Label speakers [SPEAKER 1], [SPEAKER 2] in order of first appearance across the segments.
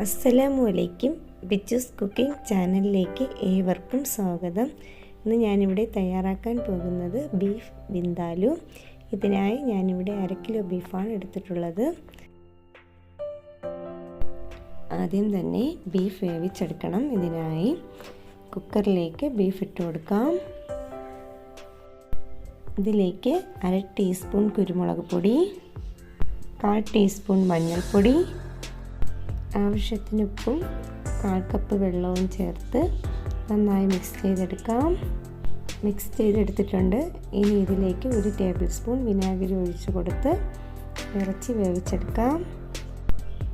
[SPEAKER 1] അസ്സലാമു അലൈക്കും ബിച്ചൂസ് കുക്കിംഗ് ചാനലിലേക്ക് ഏവർക്കും സ്വാഗതം. ഇന്ന് ഞാനിവിടെ തയ്യാറാക്കാൻ പോകുന്നത് ബീഫ് വിന്താലു. ഇതിനായി ഞാനിവിടെ അര കിലോ ബീഫാണ് എടുത്തിട്ടുള്ളത്. ആദ്യം തന്നെ ബീഫ് വേവിച്ചെടുക്കണം. ഇതിനായി കുക്കറിലേക്ക് ബീഫ് ഇട്ട് കൊടുക്കാം. ഇതിലേക്ക് അര ടീസ്പൂൺ കുരുമുളക് പൊടി കാൽ ടീസ്പൂൺ മഞ്ഞൾപ്പൊടി ആവശ്യത്തിന് ഉപ്പും കാൽ കപ്പ് വെള്ളവും ചേർത്ത് നന്നായി മിക്സ് ചെയ്തെടുക്കാം. മിക്സ് ചെയ്തെടുത്തിട്ടുണ്ട്. ഇനി ഇതിലേക്ക് ഒരു ടേബിൾ സ്പൂൺ വിനാഗിരി ഒഴിച്ചു കൊടുത്ത് ഇറച്ചി വേവിച്ചെടുക്കാം.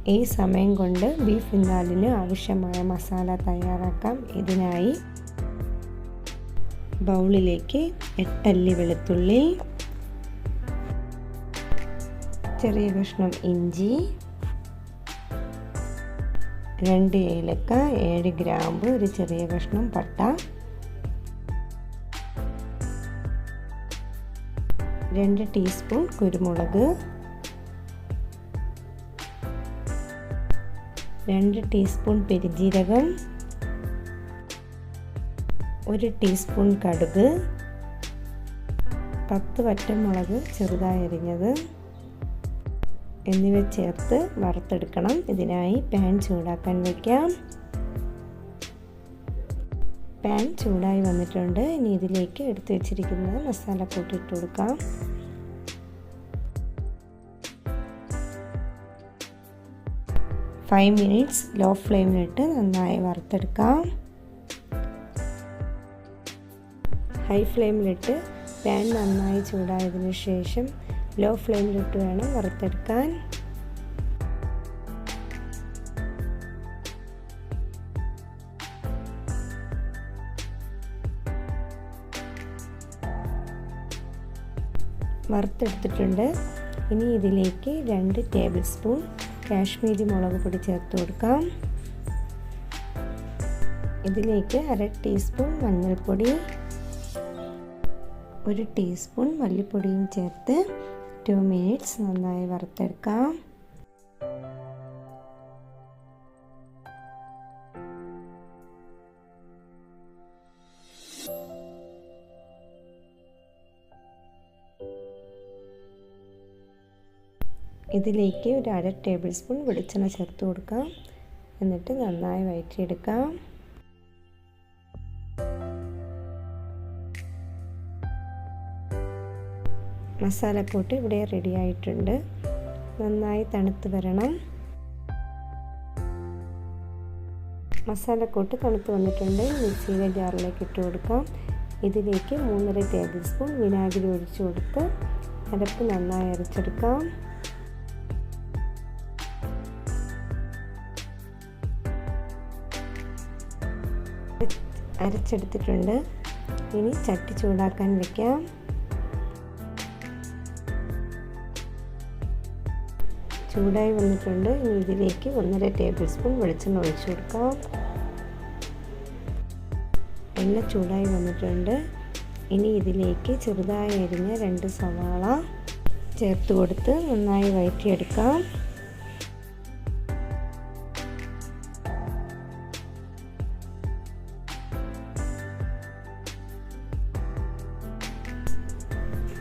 [SPEAKER 1] ഈ സമയം കൊണ്ട് ബീഫ് ഇന്നാലിന് ആവശ്യമായ മസാല തയ്യാറാക്കാം. ഇതിനായി ബൗളിലേക്ക് എട്ടല്ലി വെളുത്തുള്ളി ചെറിയ കഷ്ണം ഇഞ്ചി രണ്ട് ഏലക്ക ഏഴ് ഗ്രാമ്പ് ഒരു ചെറിയ കഷ്ണം പട്ട. രണ്ട് ടീസ്പൂൺ കുരുമുളക്. രണ്ട് ടീസ്പൂൺ പെരിജീരകം. ഒരു ടീസ്പൂൺ കടുക്. പത്ത് വറ്റമുളക് ചെറുതായി അരിഞ്ഞത്. എന്നിവ ചേർത്ത് വറുത്തെടുക്കണം. ഇതിനായി പാൻ ചൂടാക്കാൻ വയ്ക്കാം പാൻ ചൂടായി വന്നിട്ടുണ്ട്. ഇനി ഇതിലേക്ക് എടുത്തു വെച്ചിരിക്കുന്ന മസാല കൂട്ടിയിട്ട് കൊടുക്കാം. ഫൈവ് മിനിറ്റ്സ് ലോ ഫ്ലെയിമിലിട്ട് നന്നായി വറുത്തെടുക്കാം. ഹൈ ഫ്ലെയിമിലിട്ട് പാൻ നന്നായി ചൂടായതിനു ശേഷം ലോ ഫ്ലെയിമിലിട്ട് വേണം വറുത്തെടുക്കാൻ. വറുത്തെടുത്തിട്ടുണ്ട്. ഇനി ഇതിലേക്ക് രണ്ട് ടേബിൾ സ്പൂൺ കാശ്മീരി മുളക് പൊടി ചേർത്ത് കൊടുക്കാം. ഇതിലേക്ക് അര ടീസ്പൂൺ മഞ്ഞൾപ്പൊടി ഒരു ടീസ്പൂൺ മല്ലിപ്പൊടിയും ചേർത്ത് ടു മിനിറ്റ്സ് നന്നായി വറുത്തെടുക്കാം. ഇതിലേക്ക് ഒരു അര ടേബിൾ സ്പൂൺ വെളിച്ചെണ്ണ ചേർത്ത് കൊടുക്കാം. എന്നിട്ട് നന്നായി വഴറ്റിയെടുക്കാം മസാലക്കൂട്ട് ഇവിടെ റെഡി ആയിട്ടുണ്ട്. നന്നായി തണുത്ത് വരണം. മസാലക്കൂട്ട് തണുത്ത് വന്നിട്ടുണ്ട്. മിക്സിയിലെ ജാറിലേക്ക് ഇട്ട് കൊടുക്കാം. ഇതിലേക്ക് മൂന്നര ടേബിൾ സ്പൂൺ വിനാഗിരി ഒഴിച്ചു കൊടുത്ത് അരപ്പ് നന്നായി അരച്ചെടുക്കാം. അരച്ചെടുത്തിട്ടുണ്ട്. ഇനി ചട്ടി ചൂടാക്കാൻ വെക്കാം. ചൂടായി വന്നിട്ടുണ്ട്. ഇനി ഇതിലേക്ക് ഒന്നര ടേബിൾ സ്പൂൺ വെളിച്ചെണ്ണ ഒഴിച്ചു കൊടുക്കാം. എണ്ണ ചൂടായി വന്നിട്ടുണ്ട്. ഇനി ഇതിലേക്ക് ചെറുതായി അരിഞ്ഞ രണ്ട് സവാള ചേർത്ത് കൊടുത്ത് നന്നായി വഴറ്റിയെടുക്കാം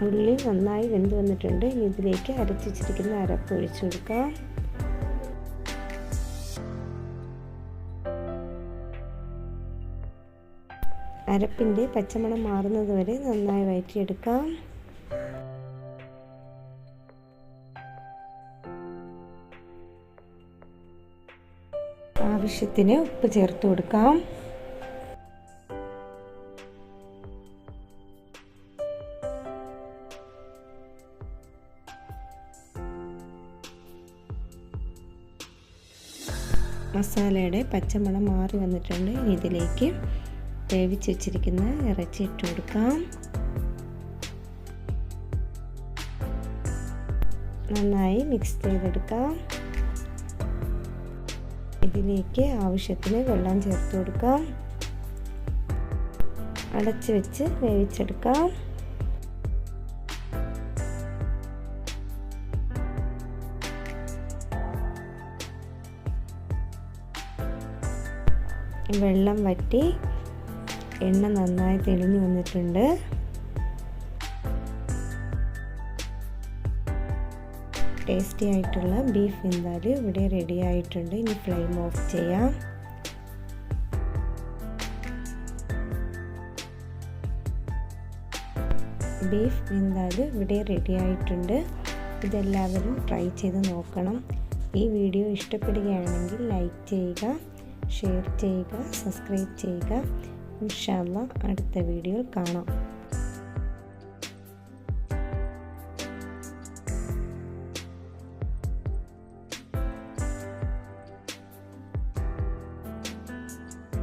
[SPEAKER 1] ഉള്ളി നന്നായി വെന്ത് വന്നിട്ടുണ്ട്. ഇതിലേക്ക് അരച്ച് വെച്ചിരിക്കുന്ന അരപ്പ് ഒഴിച്ചു കൊടുക്കാം. അരപ്പിന്റെ പച്ചമണം മാറുന്നത് വരെ നന്നായി വയറ്റിയെടുക്കാം. ആവശ്യത്തിന് ഉപ്പ് ചേർത്ത് കൊടുക്കാം. മസാലയുടെ പച്ചമണം മാറി വന്നിട്ടുണ്ട്. ഇതിലേക്ക് വേവിച്ച് വെച്ചിരിക്കുന്ന ഇറച്ചി ഇട്ട് കൊടുക്കാം. നന്നായി മിക്സ് ചെയ്തെടുക്കാം. ഇതിലേക്ക് ആവശ്യത്തിന് വെള്ളം ചേർത്ത് കൊടുക്കാം. അടച്ച് വെച്ച് വേവിച്ചെടുക്കാം. വെള്ളം വറ്റി എണ്ണ നന്നായി തെളിഞ്ഞു വന്നിട്ടുണ്ട്. ടേസ്റ്റി ആയിട്ടുള്ള ബീഫ് വിന്താലി ഇവിടെ റെഡി ആയിട്ടുണ്ട്. ഇനി ഫ്ലെയിം ഓഫ് ചെയ്യാം. ബീഫ് വിന്താലി ഇവിടെ റെഡി ആയിട്ടുണ്ട്. ഇതെല്ലാവരും ട്രൈ ചെയ്ത് നോക്കണം. ഈ വീഡിയോ ഇഷ്ടപ്പെടുകയാണെങ്കിൽ ലൈക്ക് ചെയ്യുക. ഷെയർ ചെയ്യുക സബ്സ്ക്രൈബ് ചെയ്യുക. ഇൻഷാല്ല അടുത്ത വീഡിയോയിൽ കാണാം.